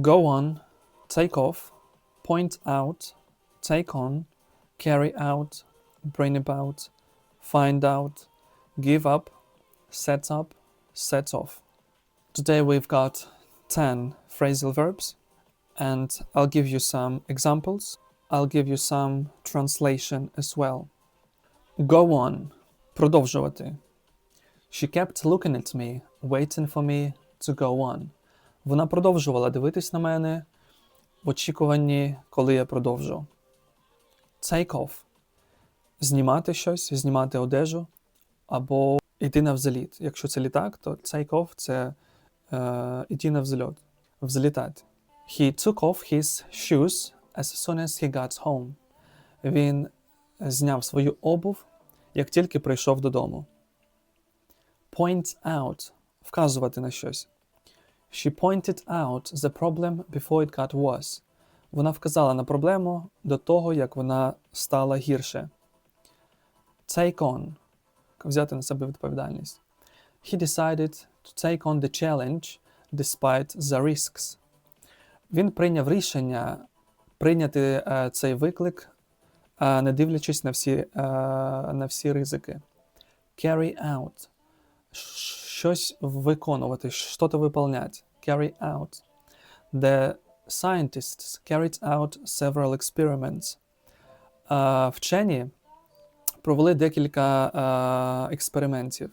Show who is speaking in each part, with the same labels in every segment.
Speaker 1: Go on, take off, point out, take on, carry out, bring about, find out, give up, set up, set off. Today we've got 10 phrasal verbs and I'll give you some examples. I'll give you some translation as well. Go on. Продовжувати. She kept looking at me, waiting for me to go on. Вона продовжувала дивитись на мене в очікуванні, коли я продовжу. Take off. Знімати щось, знімати одежу або йти на взліт. Якщо це літак, то take це е, йти на взльот, взлітати. He took off his shoes as soon as he got home. Він зняв свою обув, як тільки прийшов додому. Point out вказувати на щось. She pointed out the problem before it got worse. Вона вказала на проблему до того, як вона стала гірше. Take on взяти на себе відповідальність. He decided to take on the challenge despite the risks. Він прийняв рішення прийняти е, цей виклик, е, не дивлячись на всі, е, на всі ризики. Carry out. Щось виконувати, щось виповнять. Carry out. The scientists carried out several experiments. Е, вчені провели декілька е, експериментів.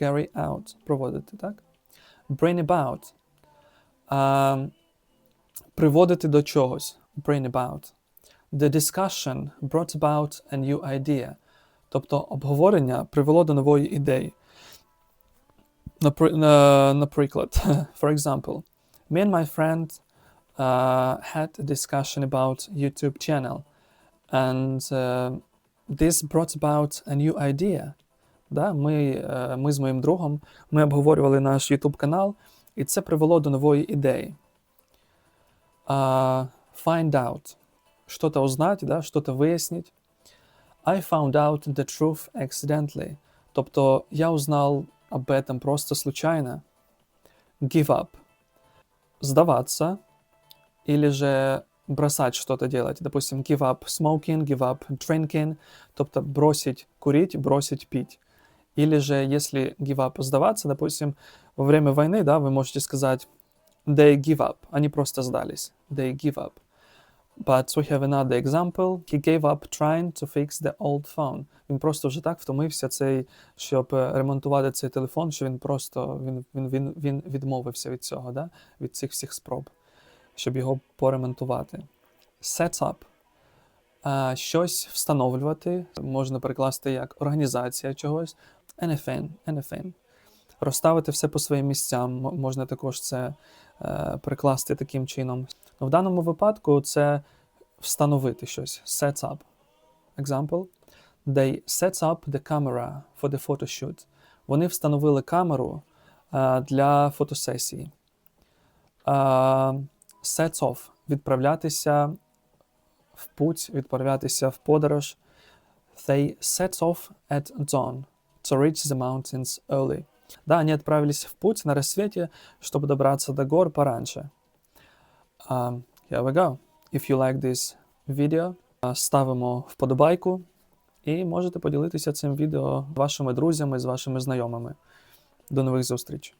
Speaker 1: Carry out. Проводити, так? Bring about. Е, приводити до чогось. Bring about. The discussion brought about a new idea. Тобто обговорення привело до нової ідеї. Напри- на- Наприклад, for example, me and my friend uh, had a discussion about YouTube channel, and uh, this brought about a new idea. Да? Ми, е, ми з моїм другом ми обговорювали наш YouTube канал, і це привело до нової ідеї. Uh, find out. Что-то узнать, да? что-то вияснить. I found out the truth accidentally. Тобто я узнал об этом просто случайно. Give up. Сдаваться. Или же бросать что-то делать. Допустим, give up smoking, give up drinking. Тобто бросить курить, бросить пить. Или же, если give up сдаваться, допустим, во время войны, да, вы можете сказать they give up. Они просто сдались. They give up. But we have another example. He gave up trying to fix the old phone. Він просто вже так втомився цей, щоб е, ремонтувати цей телефон, що він просто він, він, він, він відмовився від цього, да? від цих всіх спроб, щоб його поремонтувати. Set up. А, щось встановлювати, можна перекласти як організація чогось. Anything, anything. Розставити все по своїм місцям, можна також це е, перекласти таким чином. Ну, в даному випадку це встановити щось. Set up. Example. They set up the camera for the photoshoot. Вони встановили камеру е, для фотосесії. Е, set off. Відправлятися в путь, відправлятися в подорож. They set off at dawn to reach the mountains early. Да, они отправились в путь на рассвете, чтобы добраться до гор пораньше. Um, here we go. If you like this video, ставимо вподобайку і можете поділитися цим відео вашими друзями, з вашими знайомими. До нових зустріч!